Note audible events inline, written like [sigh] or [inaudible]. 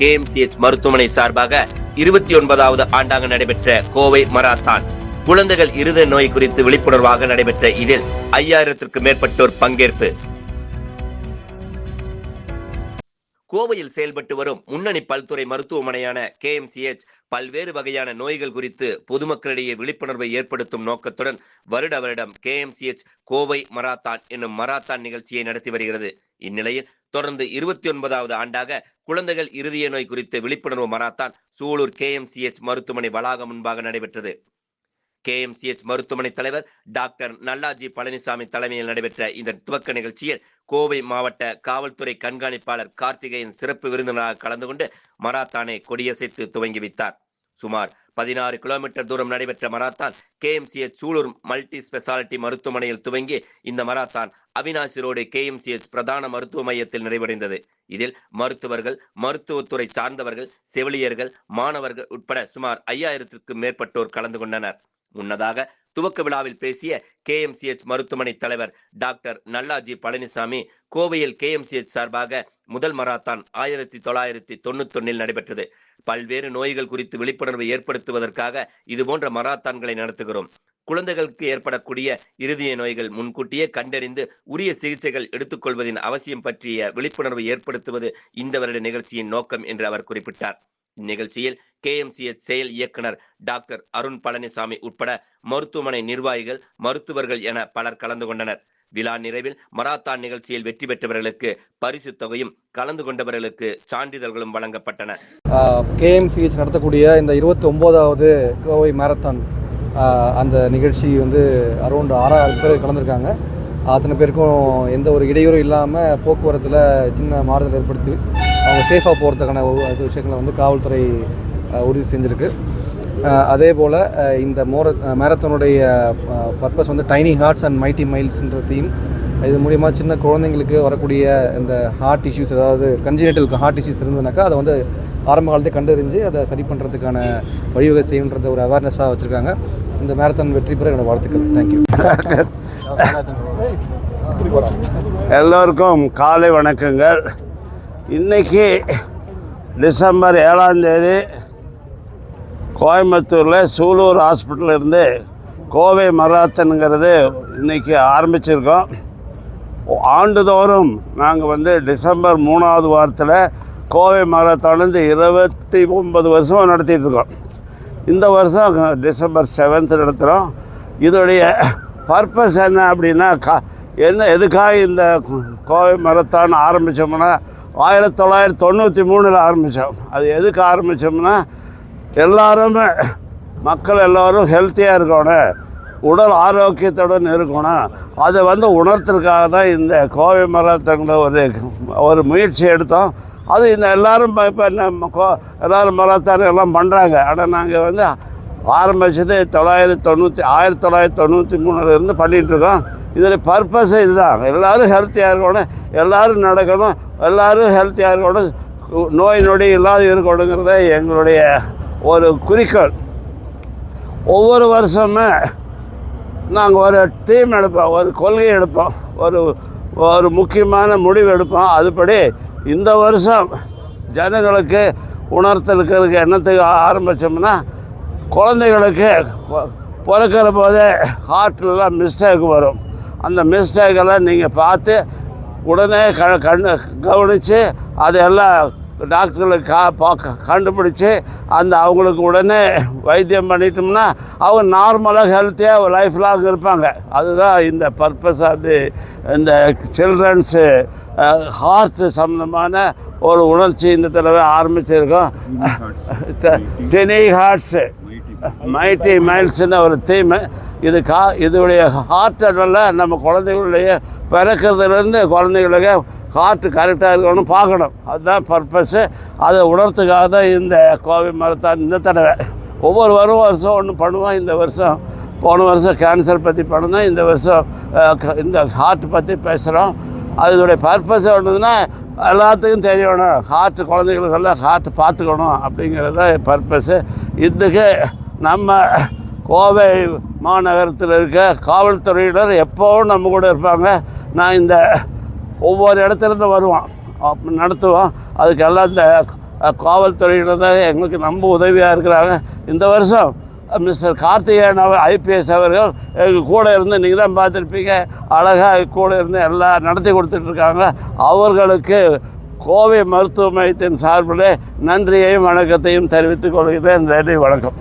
KMCH மருத்துவமனை சார்பாக இருபத்தி ஒன்பதாவது ஆண்டாக நடைபெற்ற கோவை மராத்தான். குழந்தைகள் இருத நோய் குறித்து விழிப்புணர்வாக நடைபெற்ற இதில் ஐயாயிரத்திற்கும் மேற்பட்டோர் பங்கேற்பு. கோவையில் செயல்பட்டு வரும் முன்னணி பல்துறை மருத்துவமனையான கேஎம்சிஎச் பல்வேறு வகையான நோய்கள் குறித்து பொதுமக்களிடையே விழிப்புணர்வை ஏற்படுத்தும் நோக்கத்துடன் வருட வருடம் கேஎம்சிஎச் கோவை மராத்தான் என்னும் மராத்தான் நிகழ்ச்சியை நடத்தி வருகிறது. இந்நிலையில் தொடர்ந்து இருபத்தி ஒன்பதாவது ஆண்டாக குழந்தைகள் இருதய நோய் குறித்த விழிப்புணர்வு மராத்தான் சூலூர் கேஎம்சிஎச் மருத்துவமனை வளாகம் முன்பாக நடைபெற்றது. கேஎம்சிஎச் மருத்துவமனை தலைவர் டாக்டர் நல்லாஜி பழனிசாமி தலைமையில் நடைபெற்ற இந்த துவக்க நிகழ்ச்சியில் கோவை மாவட்ட காவல்துறை கண்காணிப்பாளர் கார்த்திகேயன் சிறப்பு விருந்தினராக கலந்து கொண்டு மராத்தானை கொடியசைத்து துவங்கி வைத்தார். சுமார் பதினாறு கிலோமீட்டர் தூரம் நடைபெற்ற marathon KMCH Sulur multi speciality மருத்துவமனையில் துவங்கி இந்த மராத்தான் அவினாசி ரோடு கேஎம்சிஎச் பிரதான மருத்துவ மையத்தில் நிறைவடைந்தது. இதில் மருத்துவர்கள் மருத்துவத்துறை சார்ந்தவர்கள் செவிலியர்கள் மாணவர்கள் உட்பட சுமார் ஐயாயிரத்திற்கும் மேற்பட்டோர் கலந்து கொண்டனர். முன்னதாக துவக்க விழாவில் பேசிய கேஎம்சிஎச் மருத்துவமனை தலைவர் டாக்டர் நல்லாஜி பழனிசாமி கோவையில் கேஎம்சிஎச் சார்பாக முதல் மராத்தான் ஆயிரத்தி தொள்ளாயிரத்தி தொண்ணூத்தொன்னில் நடைபெற்றது. பல்வேறு நோய்கள் குறித்து விழிப்புணர்வை ஏற்படுத்துவதற்காக இதுபோன்ற மராத்தான்களை நடத்துகிறோம். குழந்தைகளுக்கு ஏற்படக்கூடிய இருதய நோய்கள் முன்கூட்டியே கண்டறிந்து உரிய சிகிச்சைகள் எடுத்துக்கொள்வதின் அவசியம் பற்றிய விழிப்புணர்வை ஏற்படுத்துவது இந்த வருட நிகழ்ச்சியின் நோக்கம் என்று அவர் குறிப்பிட்டார். இந்நிகழ்ச்சியில் கேஎம்சிஎச் செயல் இயக்குனர் டாக்டர் அருண் பழனிசாமி உட்பட மருத்துவமனை நிர்வாகிகள் மருத்துவர்கள் என பலர் கலந்து கொண்டனர். விழா நிறைவில் மராத்தான் நிகழ்ச்சியில் வெற்றி பெற்றவர்களுக்கு பரிசு தொகையும் கலந்து கொண்டவர்களுக்கு சான்றிதழ்களும் வழங்கப்பட்டன. கேஎம்சிஹெச் நடத்தக்கூடிய இந்த இருபத்தி ஒம்போதாவது கோவை மேரத்தான் அந்த நிகழ்ச்சி வந்து அரௌண்ட் ஆறாயிரம் பேர் கலந்துருக்காங்க. அத்தனை பேருக்கும் எந்த ஒரு இடையூறும் இல்லாமல் போக்குவரத்தில் சின்ன மாறுதல் ஏற்படுத்தி அவங்க சேஃபாக போகிறதுக்கான விஷயங்களை வந்து காவல்துறை உறுதி செஞ்சுருக்கு. அதே போல் இந்த மோர மேரத்தானுடைய பர்பஸ் வந்து டைனி ஹார்ட்ஸ் அண்ட் மைட்டி மைல்ஸ்ன்ற தீம் இது மூலிமா சின்ன குழந்தைங்களுக்கு வரக்கூடிய இந்த ஹார்ட் இஷ்யூஸ் அதாவது கன்ஜினேட்டல் ஹார்ட் இஷ்யூஸ் இருந்ததுனாக்கா அதை வந்து ஆரம்ப காலத்தை கண்டறிஞ்சு அதை சரி பண்ணுறதுக்கான வழிவகை செய்யுன்றத ஒரு அவேர்னஸாக வச்சுருக்காங்க. இந்த மேரத்தான் வெற்றி பெற என்னோடய வாழ்த்துக்கள். தேங்க்யூ [laughs] எல்லோருக்கும் காலை வணக்கங்கள். இன்னைக்கு டிசம்பர் ஏழாந்தேதி கோயம்புத்தூரில் சூலூர் ஹாஸ்பிட்டலிருந்து கோவை மராத்தனுங்கிறது இன்னைக்கு ஆரம்பிச்சிருக்கோம். ஆண்டுதோறும் நாங்கள் வந்து டிசம்பர் மூணாவது வாரத்தில் கோவை மராத்தான் இருபத்தி ஒன்பது வருஷம் நடத்திட்டுருக்கோம் இந்த வருஷம் டிசம்பர் செவன்த் நடத்துகிறோம் இதோடைய பர்பஸ் என்ன அப்படின்னா கா என்ன எதுக்காக இந்த கோவை மரத்தான் ஆரம்பித்தோம்னா ஆயிரத்தி தொள்ளாயிரத்தி தொண்ணூற்றி மூணில் ஆரம்பித்தோம் அது எதுக்கு ஆரம்பித்தோம்னா எல்லாருமே மக்கள் எல்லோரும் ஹெல்த்தியாக இருக்கணும். உடல் ஆரோக்கியத்துடன் இருக்கணும். அதை வந்து உணர்த்துறதுக்காக தான் இந்த கோவை மரத்தங்கள ஒரு ஒரு முயற்சி எடுத்தோம். அது இந்த எல்லோரும் இப்போ இப்போ நம்ம கோ எல்லோரும் மரத்தான எல்லாம் பண்ணுறாங்க ஆனால் நாங்கள் வந்து ஆரம்பித்தது தொள்ளாயிரத்தி தொண்ணூற்றி ஆயிரத்தி தொள்ளாயிரத்தி தொண்ணூற்றி மூணுலேருந்து பண்ணிகிட்ருக்கோம் இதில் பர்பஸே இதுதான். எல்லோரும் ஹெல்த்தியாக இருக்கணும். எல்லோரும் நடக்கணும். எல்லோரும் ஹெல்த்தியாக இருக்கணும். நோய் நொடி இல்லாத இருக்கணுங்கிறத எங்களுடைய ஒரு குறிக்கோள். ஒவ்வொரு வருஷமே நாங்கள் ஒரு டீம் எடுப்போம். ஒரு கொள்கை எடுப்போம். ஒரு ஒரு முக்கியமான முடிவு எடுப்போம். அதுபடி இந்த வருஷம் ஜனங்களுக்கு உணர்த்தலுக்கு என்னத்துக்கு ஆரம்பித்தோம்னா குழந்தைகளுக்கு பிறக்கிற போதே ஹார்ட்லலாம் மிஸ்டேக் வரும். அந்த மிஸ்டேக்கெல்லாம் நீங்கள் பார்த்து உடனே க கண்ணு கவனித்து அதையெல்லாம் டாக்டர்களுக்கு கா பார்க்க கண்டுபிடிச்சி அந்த அவங்களுக்கு உடனே வைத்தியம் பண்ணிட்டோம்னா அவங்க நார்மலாக ஹெல்த்தியாக லைஃப் லாங் இருப்பாங்க. அதுதான் இந்த பர்பஸ் அது இந்த சில்ட்ரன்ஸு ஹார்ட் சம்மந்தமான ஒரு உணர்ச்சி இந்த தடவை ஆரம்பிச்சிருக்கோம். டெனி ஹார்ட்ஸு மைட்டி மைல்ஸ்னு ஒரு தீம் இது கா இதோடைய ஹார்ட்டை நம்ம குழந்தைகளுடைய பிறக்கிறதுலேருந்து குழந்தைகளுக்கு ஹார்ட்டு கரெக்டாக இருக்கணும் பார்க்கணும். அதுதான் பர்பஸ்ஸு அதை உணர்த்துக்காக தான் இந்த கோவை மரத்தான் இந்த தடவை. ஒவ்வொரு வரும் வருஷம் ஒன்று பண்ணுவோம். இந்த வருஷம் போன வருஷம் கேன்சர் பற்றி பண்ணணும் இந்த வருஷம் க- இந்த ஹார்ட் பற்றி பேசுகிறோம் அதனுடைய பர்பஸ் ஒன்றுதுன்னா எல்லாத்துக்கும் தெரியணும். ஹார்ட் குழந்தைகளுக்கெல்லாம் ஹார்ட் பார்த்துக்கணும் அப்படிங்கிறது தான் பர்பஸ்ஸு இதுக்கு நம்ம கோவை மாநகரத்தில் இருக்க காவல்துறையினர் எப்போவும் நம்ம கூட இருப்பாங்க. நான் இந்த ஒவ்வொரு இடத்துலேருந்து வருவோம் அப்ப நடத்துவோம் அதுக்கெல்லாம் இந்த காவல்துறையினர் தான் எங்களுக்கு ரொம்ப உதவியாக இருக்கிறாங்க. இந்த வருஷம் மிஸ்டர் கார்த்திகேயன் அவர் ஐபிஎஸ் அவர்கள் எங்கள் கூட இருந்து நீங்கள் தான் பார்த்துருப்பீங்க. அழகாக கூட இருந்து எல்லாம் நடத்தி கொடுத்துட்ருக்காங்க அவர்களுக்கு கோவை மருத்துவ மையத்தின் சார்பில் நன்றியையும் வணக்கத்தையும் தெரிவித்துக் கொள்கிறேன். நன்றி வணக்கம்.